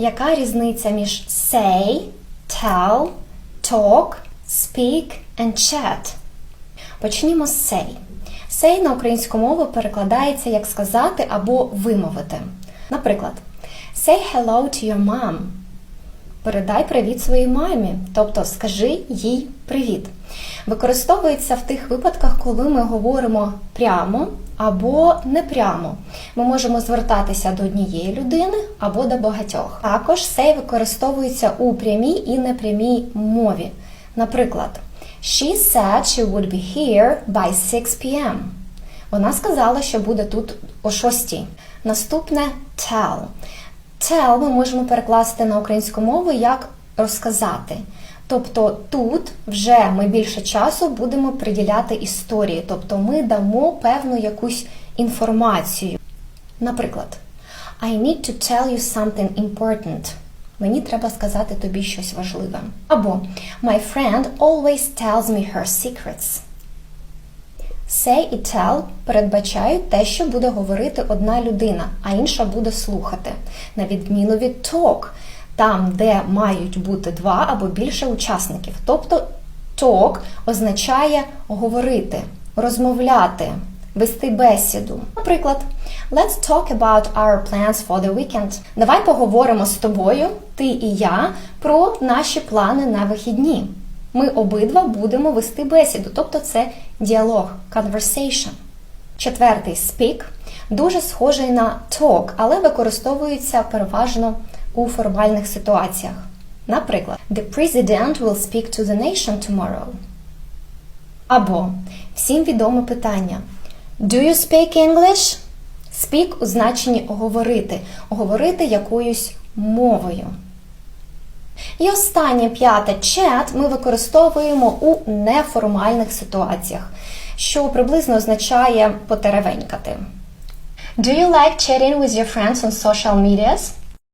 Яка різниця між say, tell, talk, speak and chat? Почнімо з say. Say на українську мову перекладається як сказати або вимовити. Наприклад, say hello to your mom. Передай привіт своїй мамі, тобто скажи їй привіт. Використовується в тих випадках, коли ми говоримо прямо або непрямо. Ми можемо звертатися до однієї людини або до багатьох. Також say використовується у прямій і непрямій мові. Наприклад, She said she would be here by 6 p.m. Вона сказала, що буде тут о 6. Наступне tell. Tell ми можемо перекласти на українську мову як розказати. Тобто тут вже ми більше часу будемо приділяти історії, тобто ми дамо певну якусь інформацію. Наприклад, I need to tell you something important. Мені треба сказати тобі щось важливе. Або My friend always tells me her secrets. Say і tell передбачають те, що буде говорити одна людина, а інша буде слухати. На відміну від talk, там, де мають бути два або більше учасників. Тобто talk означає говорити, розмовляти, вести бесіду. Наприклад, Let's talk about our plans for the weekend. Давай поговоримо з тобою, ти і я, про наші плани на вихідні. Ми обидва будемо вести бесіду, тобто це діалог, conversation. Четвертий speak дуже схожий на talk, але використовується переважно у формальних ситуаціях. Наприклад, The president will speak to the nation tomorrow. Або всім відоме питання. Do you speak English? Speak у значенні говорити, говорити якоюсь мовою. І останнє п'яте chat ми використовуємо у неформальних ситуаціях, що приблизно означає потеревенькати. Do you like chatting with your friends on social medias?